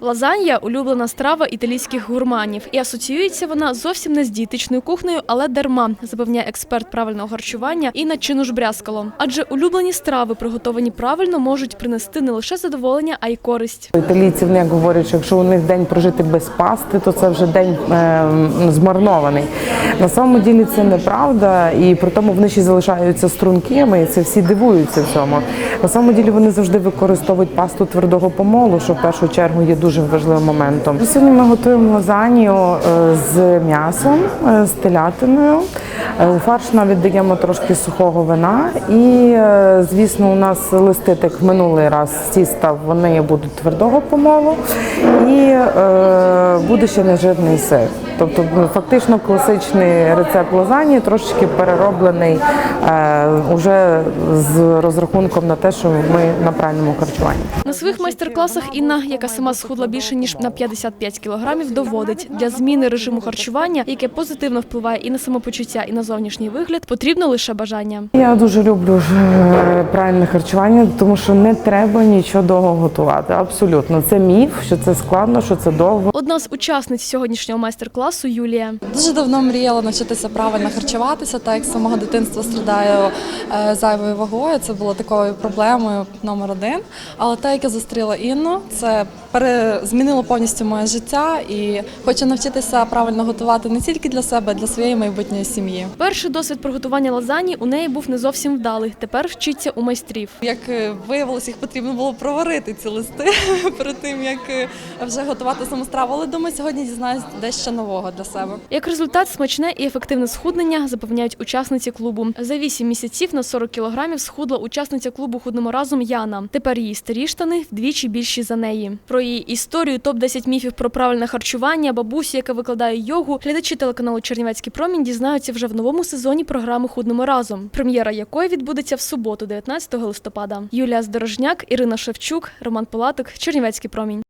Лазанья – улюблена страва італійських гурманів. І асоціюється вона зовсім не з дієтичною кухнею, але дарма, запевняє експерт правильного харчування Інна Чинуш-Брязкало. Адже улюблені страви, приготовані правильно, можуть принести не лише задоволення, а й користь. Італійці вони як говорять, що якщо у них день прожити без пасти, то це вже день е, змарнований. На самому ділі це неправда, і при тому вони ще залишаються стрункими, і це всі дивуються в цьому. На самому ділі вони завжди використовують пасту твердого помолу, що в першу чергу є дуже важливим моментом. Сьогодні ми готуємо лазанью е, з м'ясом, е, з телятиною. Е, У фарш навіть даємо трошки сухого вина. І, звісно, у нас листи, так в минулий раз з тіста, вони будуть твердого помолу. І буде ще нежирний сир. Тобто, ну, фактично класичний рецепт лазані, трошечки перероблений е, уже з розрахунком на те, що ми на правильному харчуванні. На своїх майстер-класах Інна, яка сама схудла більше ніж на 55 кілограмів, доводить для зміни режиму харчування, яке позитивно впливає і на самопочуття, і на зовнішній вигляд, потрібно лише бажання. Я дуже люблю е, правильне харчування, тому що не треба нічого довго готувати. Абсолютно, це міф, що це складно, що це довго. Одна з учасниць сьогоднішнього майстер-класу Юлія. Дуже давно мріяла навчитися правильно харчуватися, так як з самого дитинства страдаю е, зайвою вагою. Це було такою проблемою номер один. Але те, як я зустріла Інну, це змінило повністю моє життя і хочу навчитися правильно готувати не тільки для себе, а й для своєї майбутньої сім'ї. Перший досвід приготування лазані у неї був не зовсім вдалий. Тепер вчиться у майстрів. Як е, виявилось, їх потрібно було проварити ці листи перед тим, як е, вже готувати саму страву. Але думаю, сьогодні дізнаюсь дещо нового для себе. Як результат, смачне і ефективне схуднення запевняють учасниці клубу. За 8 місяців на 40 кілограмів схудла учасниця клубу худнемо разом Яна. Тепер її старі штани вдвічі більші за неї. Про її історію, топ 10 міфів про правильне харчування, бабусю, яка викладає йогу, глядачі телеканалу Чернівецький промінь дізнаються вже в новому сезоні програми Худнемо разом, прем'єра якої відбудеться в суботу, 19 листопада. Юлія Здорожняк, Ірина Шевчук, Роман Палатик, Чернівецький промінь.